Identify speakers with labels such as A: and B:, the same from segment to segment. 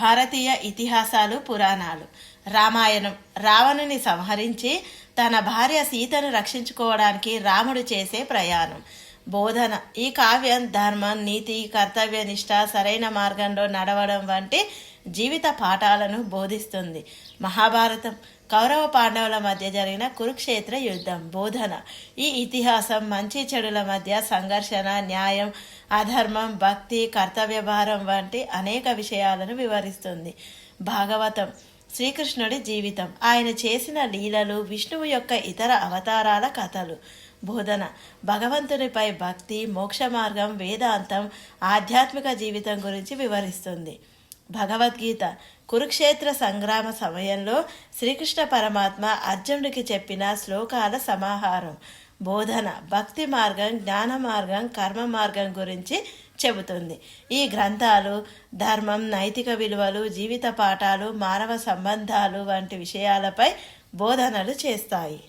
A: భారతీయ ఇతిహాసాలు పురాణాలు. రామాయణం రావణుని సంహరించి తన భార్య సీతను రక్షించుకోవడానికి రాముడు చేసే ప్రయాణం. బోధన. ఈ కావ్యం ధర్మం నీతి కర్తవ్య నిష్ట సరైన మార్గంలో నడవడం వంటి జీవిత పాఠాలను బోధిస్తుంది. మహాభారతం కౌరవ పాండవుల మధ్య జరిగిన కురుక్షేత్ర యుద్ధం బోధన. ఈ ఇతిహాసం మంచి చెడుల మధ్య సంఘర్షణ న్యాయం అధర్మం భక్తి కర్తవ్య భారం వంటి అనేక విషయాలను వివరిస్తుంది. భాగవతం శ్రీకృష్ణుడి జీవితం. ఆయన చేసిన లీలలు విష్ణువు యొక్క ఇతర అవతారాల కథలు. బోధన భగవంతునిపై భక్తి మోక్ష మార్గం వేదాంతం ఆధ్యాత్మిక జీవితం గురించి వివరిస్తుంది. భగవద్గీత కురుక్షేత్ర సంగ్రామ సమయంలో శ్రీకృష్ణ పరమాత్మ అర్జునుడికి చెప్పిన శ్లోకాల సమాహారం. బోధన భక్తి మార్గం జ్ఞాన మార్గం కర్మ మార్గం గురించి చెబుతుంది. ఈ గ్రంథాలు ధర్మం నైతిక విలువలు జీవిత పాఠాలు మానవ సంబంధాలు వంటి విషయాలపై బోధనలు చేస్తాయి.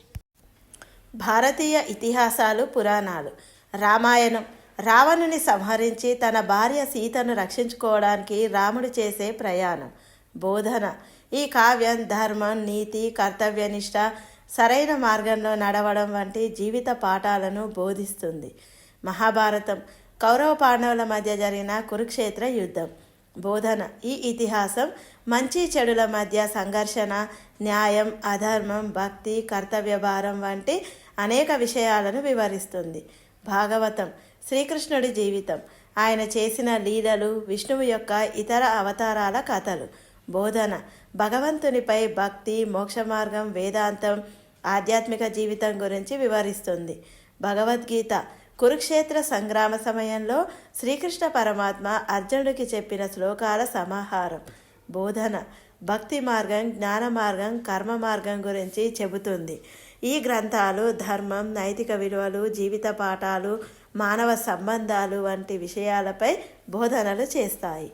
A: భారతీయ ఇతిహాసాలు పురాణాలు. రామాయణం రావణుని సంహరించి తన భార్య సీతను రక్షించుకోవడానికి రాముడు చేసే ప్రయాణం. బోధన. ఈ కావ్యం ధర్మం నీతి కర్తవ్యనిష్ట సరైన మార్గంలో నడవడం వంటి జీవిత పాఠాలను బోధిస్తుంది. మహాభారతం. కౌరవ పాండవుల మధ్య జరిగిన కురుక్షేత్ర యుద్ధం. బోధన. ఈ ఇతిహాసం మంచి చెడుల మధ్య సంఘర్షణ న్యాయం అధర్మం భక్తి కర్తవ్య భారం వంటి అనేక విషయాలను వివరిస్తుంది. భాగవతం. శ్రీకృష్ణుడి జీవితం. ఆయన చేసిన లీలలు విష్ణువు యొక్క ఇతర అవతారాల కథలు. బోధన. భగవంతునిపై భక్తి మోక్ష మార్గం వేదాంతం ఆధ్యాత్మిక జీవితం గురించి వివరిస్తుంది. భగవద్గీత. కురుక్షేత్ర సంగ్రామ సమయంలో శ్రీకృష్ణ పరమాత్మ అర్జునుడికి చెప్పిన శ్లోకాల సమాహారం. బోధన. భక్తి మార్గం జ్ఞాన మార్గం కర్మ మార్గం గురించి చెబుతుంది. ఈ గ్రంథాలు ధర్మం నైతిక విలువలు జీవిత పాఠాలు మానవ సంబంధాలు వంటి విషయాలపై బోధనలు చేస్తాయి.